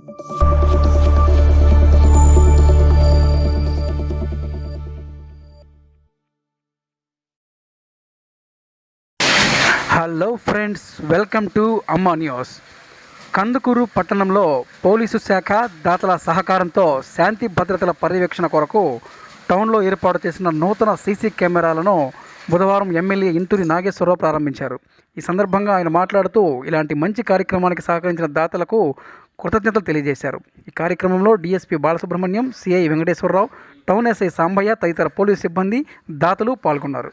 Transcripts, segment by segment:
Hello friends welcome to Amma news. Kandukur పట్టణంలో police శాఖ దాతల సహకారంతో శాంతి భద్రతల పర్యవేక్షణ కొరకు టౌన్లో ఏర్పాటు చేసిన నూతన సీసీ కెమెరాలను బుధవారం ఎమ్మెల్యే ఇంటూరి నాగేశ్వరరావు ప్రారంభించారు. ఈ సందర్భంగా ఆయన మాట్లాడుతూ ఇలాంటి మంచి కార్యక్రమానికి సహకరించిన దాతలకు కృతజ్ఞతలు తెలియజేశారు ఈ కార్యక్రమంలో DSP Balasubrahmanyam CI Venkateswararao town SI Sambaiah తదితర పోలీసు సిబ్బంది దాతలు పాల్గొన్నారు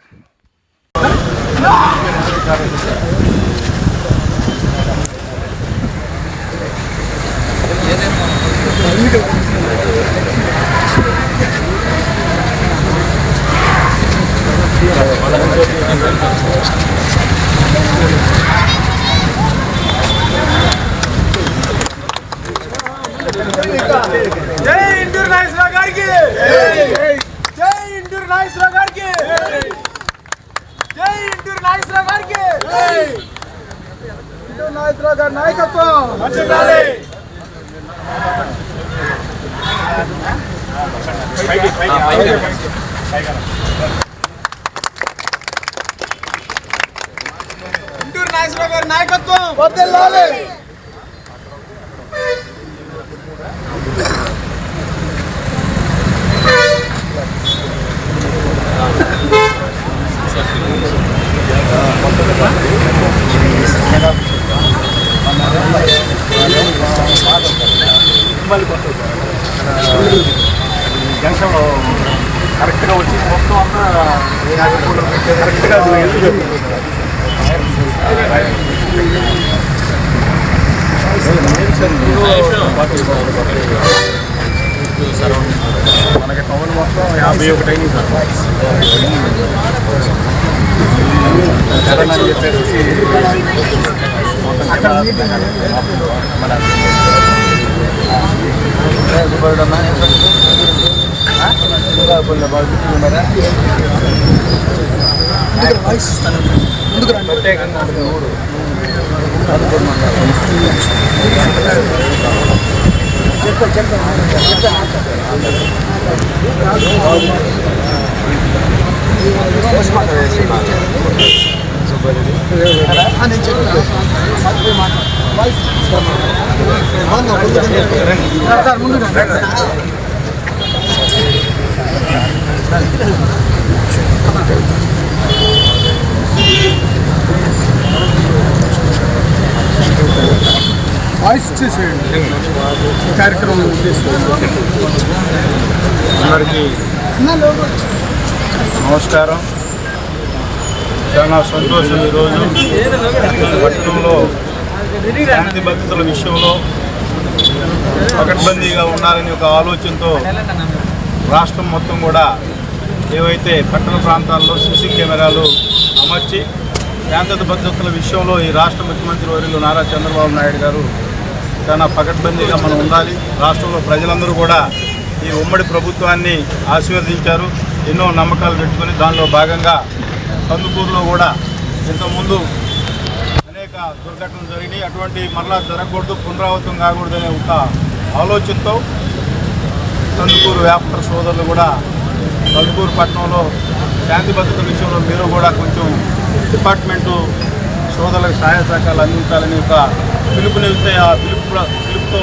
Gracias ఇంటూరు నాగేశ్వరరావు గారికి జై ఇంటూరు నాగేశ్వరరావు గారికి జై ఇంటూరు నాగేశ్వరరావు గారికి ఇంటూరు నాగేశ్వరరావు గారి నాయకత్వం వర్ధిల్లాలి. ఇంటూరు నాగేశ్వరరావు గారి నాయకత్వం వర్ధిల్లాలి. జంక్షన్లో కరెక్ట్గా వచ్చి మొత్తం అంతా కరెక్ట్గా మనకి టౌన్ మొత్తం యాభై ఒకటి అయింది సార్ జగన్ అని చెప్పేసి మొత్తం జిల్లా ప్రత్యేకంగా సుబ్బరుడన్నా చెప్తా చెప్తా ఊరు వాయిస్ చేసేయండి కార్యక్రమం అందరికీ నమస్కారం. చాలా సంతోషం ఈరోజు. పట్టణంలో శాంతి భద్రతల విషయంలో పకడ్బందీగా ఉండాలని ఒక ఆలోచనతో రాష్ట్రం మొత్తం కూడా ఏవైతే పట్టణ ప్రాంతాల్లో సీసీ కెమెరాలు అమర్చి శాంతి భద్రతల విషయంలో ఈ రాష్ట్ర ముఖ్యమంత్రి వర్యులు నారా చంద్రబాబు నాయుడు గారు చాలా పకడ్బందీగా మనం ఉండాలి. రాష్ట్రంలో ప్రజలందరూ కూడా ఈ ఉమ్మడి ప్రభుత్వాన్ని ఆశీర్వదించారు. ఎన్నో నమ్మకాలు పెట్టుకొని దానిలో భాగంగా కందుకూరులో కూడా ఇంతకుముందు అనేక దుర్ఘటనలు జరిగినాయి. అటువంటి మరలా జరగకూడదు పునరావృతం కాకూడదనే ఒక ఆలోచనతో కందుకూరు వ్యాపార సోదరులు కూడా కందుకూరు పట్టణంలో శాంతి భద్రత విషయంలో మీరు కూడా కొంచెం డిపార్ట్మెంటు సోదరులకు సహాయ సహకారాలు అందించాలని ఒక పిలుపునిస్తే ఆ పిలుపు పిలుపుతో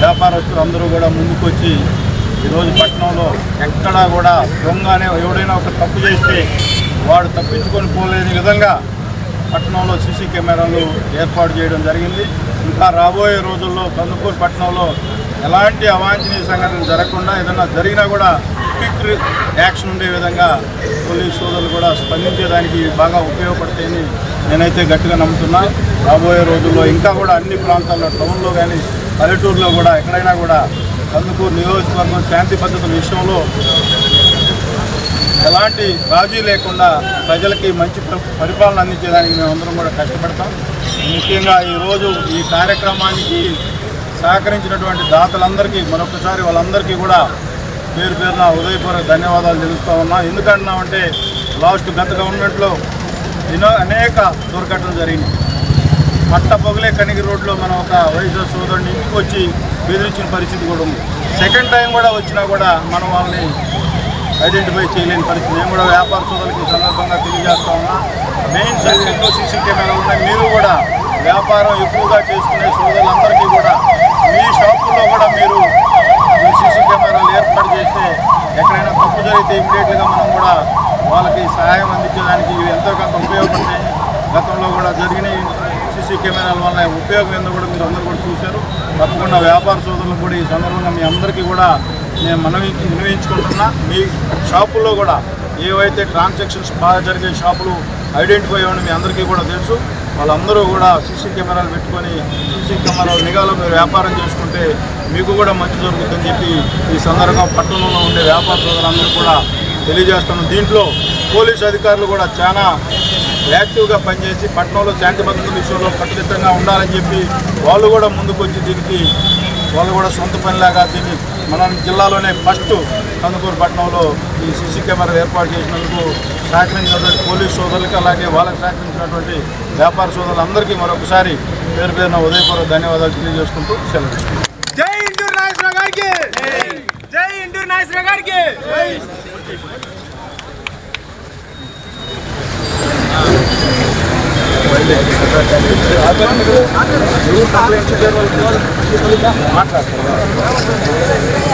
వ్యాపారస్తులు అందరూ కూడా ముందుకొచ్చి ఈరోజు పట్టణంలో ఎక్కడా కూడా దొంగనే ఎవడైనా ఒక తప్పు చేస్తే వాడు తప్పించుకొని పోలేని విధంగా పట్టణంలో సీసీ కెమెరాలు ఏర్పాటు చేయడం జరిగింది. ఇంకా రాబోయే రోజుల్లో కందుకూరు పట్టణంలో ఎలాంటి అవాంఛనీయ సంఘటనలు జరగకుండా ఏదైనా జరిగినా కూడా క్విక్ యాక్షన్ ఉండే విధంగా పోలీస్ సోదరులు కూడా స్పందించేదానికి బాగా ఉపయోగపడతాయని నేనైతే గట్టిగా నమ్ముతున్నా. రాబోయే రోజుల్లో ఇంకా కూడా అన్ని ప్రాంతాల్లో టౌన్లో కానీ పల్లెటూరులో కూడా ఎక్కడైనా కూడా కందుకూరు నియోజకవర్గం శాంతి భద్రతల విషయంలో ఎలాంటి రాజీ లేకుండా ప్రజలకి మంచి పరిపాలన అందించేదానికి మేమందరం కూడా కష్టపడతాం. ముఖ్యంగా ఈరోజు ఈ కార్యక్రమానికి సహకరించినటువంటి దాతలందరికీ మరొకసారి వాళ్ళందరికీ కూడా పేరు పేరున ఉదయపూర్వక ధన్యవాదాలు తెలుస్తూ ఉన్నా. ఎందుకంటున్నామంటే లాస్ట్ గత గవర్నమెంట్లో ఎన్నో అనేక దుర్ఘటనలు జరిగినాయి. పట్ట పొగలే కనిగి రోడ్లో మనం ఒక వైఎస్ఆర్ సోదరుని ఇంటికి వచ్చి బెదిరించిన పరిస్థితి కూడా ఉంది. సెకండ్ టైం కూడా వచ్చినా కూడా మనం వాళ్ళని ఐడెంటిఫై చేయలేని పరిస్థితి. నేను కూడా వ్యాపార సోదరులకి సందర్భంగా తెలియజేస్తా ఉన్నా. మెయిన్ సైడ్ ఎక్కువ సీసీ కెమెరాలు ఉన్నాయి. మీరు కూడా వ్యాపారం ఎక్కువగా చేసుకునే సోదరులందరికీ కూడా మీ షాపుల్లో కూడా మీరు సీసీ కెమెరాలు ఏర్పాటు చేస్తే ఎక్కడైనా తప్పు జరిగితే ఇమీడియట్గా మనం కూడా వాళ్ళకి సహాయం అందించడానికి ఇవి ఎంతో కొంత ఉపయోగపడతాయి. గతంలో కూడా జరిగిన సీసీ కెమెరాల వల్ల ఉపయోగం ఏందో కూడా మీరు అందరూ కూడా చూశారు. తప్పకుండా వ్యాపార సోదరులు కూడా ఈ సందర్భంగా మీ అందరికీ కూడా నేను మనవి వినియోగించుకుంటున్నా. మీ షాపుల్లో కూడా ఏవైతే ట్రాన్సాక్షన్స్ బాగా జరిగే షాపులు ఐడెంటిఫై అవ్వడం మీ అందరికీ కూడా తెలుసు. వాళ్ళందరూ కూడా సీసీ కెమెరాలు పెట్టుకొని సీసీ కెమెరాలు నిఘాలో మీరు వ్యాపారం చేసుకుంటే మీకు కూడా మంచి జరుగుతుందని చెప్పి ఈ సందర్భంగా పట్టణంలో ఉండే వ్యాపార సోదరులందరూ కూడా తెలియజేస్తున్నాం దీంట్లో పోలీసు అధికారులు కూడా చాలా యాక్టివ్గా పనిచేసి పట్టణంలో శాంతి భద్రతల విషయంలో కట్టుదిట్టంగా ఉండాలని చెప్పి వాళ్ళు కూడా ముందుకు వచ్చి దీనికి వాళ్ళు కూడా సొంత పనిలాగా దీన్ని మన జిల్లాలోనే ఫస్ట్ కందుకూరు పట్టణంలో ఈ సీసీ కెమెరా ఏర్పాటు చేసినందుకు సహకరించినటువంటి పోలీస్ సోదరులకి అలాగే వాళ్ళకి సహకరించినటువంటి వ్యాపార సోదరులందరికీ మరొకసారి పేరు పేరున ఉదయపూర్వక ధన్యవాదాలు తెలియజేసుకుంటూ సెలవు. జై ఇంటూరు నాగేశ్వరరావు గారికి జై ఇంటూరు నాగేశ్వరరావు గారికి ఏం